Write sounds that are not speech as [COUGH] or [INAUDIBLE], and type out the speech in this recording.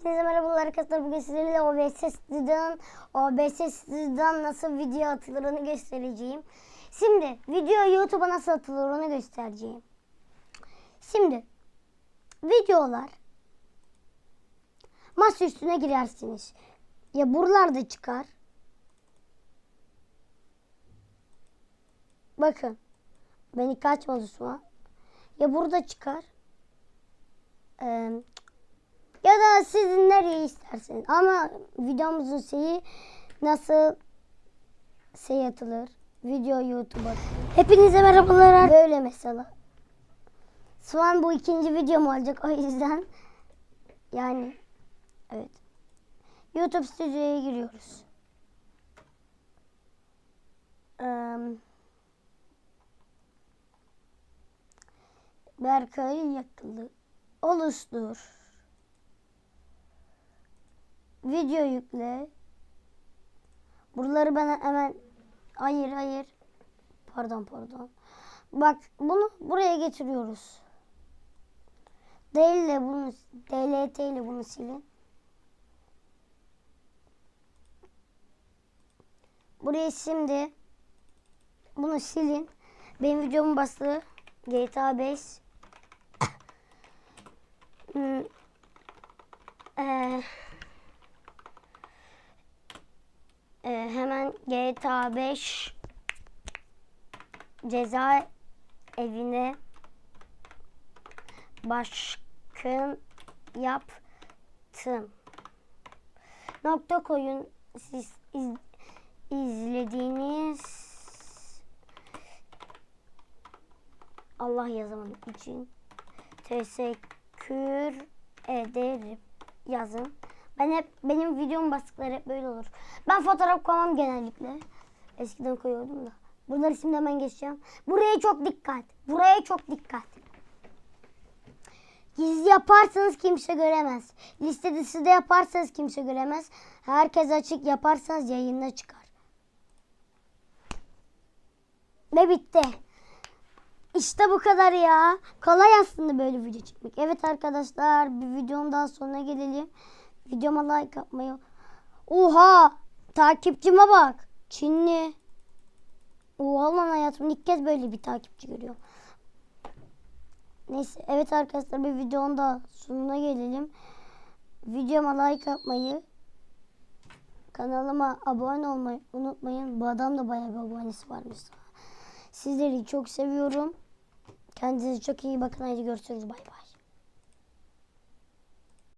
Hepinize merhabalar arkadaşlar. Bugün sizlerle OBS Studio'dan OBS Studio'dan nasıl video atılır onu göstereceğim. Şimdi video YouTube'a nasıl atılır onu göstereceğim. Şimdi videolar masa üstüne girersiniz. Ya buralarda çıkar. Bakın. Beni kaçmadı şu an. Ya burada çıkar. Ee, ya da sizin nereye isterseniz. Ama videomuzun şeyi nasıl şey atılır? Video YouTube'a. Hepinize merhabalar. Böyle mesela. Şu an bu ikinci videom olacak. O yüzden yani evet. YouTube stüdyoya giriyoruz. Eee Berkay yakılı. Oluştur. Video yükle. Buraları ben hemen hayır hayır. Pardon pardon. Bak bunu buraya getiriyoruz. D ile bunu DLT ile bunu silin. Buraya şimdi bunu silin. Benim videomun bastığı GTA 5 [COUGHS] Hmm, eee, eee, hemen GTA 5 ceza evine başkın yaptım. Nokta koyun siz iz, izlediğiniz Allah yazamadım için teşekkür ederim yazın. Ben hep benim videom bastıkları hep böyle olur. Ben fotoğraf koymam genellikle. Eskiden koyuyordum da. Bunları şimdi hemen geçeceğim. Buraya çok dikkat. Buraya çok dikkat. Gizli yaparsanız kimse göremez. Liste dışı yaparsanız kimse göremez. Herkes açık yaparsanız yayında çıkar. Ve bitti. İşte bu kadar ya. Kolay aslında böyle video çekmek. Evet arkadaşlar bir videonun daha sonuna gelelim. Videoma like atmayı. Oha! Takipçime bak. Çinli. Oha lan hayatımda ilk kez böyle bir takipçi görüyorum. Neyse evet arkadaşlar bir videonun daha sonuna gelelim. Videoma like atmayı, kanalıma abone olmayı unutmayın. Bu adam da bayağı bir abonesi varmış. Sizleri çok seviyorum. Kendinize çok iyi bakın. Hadi görüşürüz. Bay bay.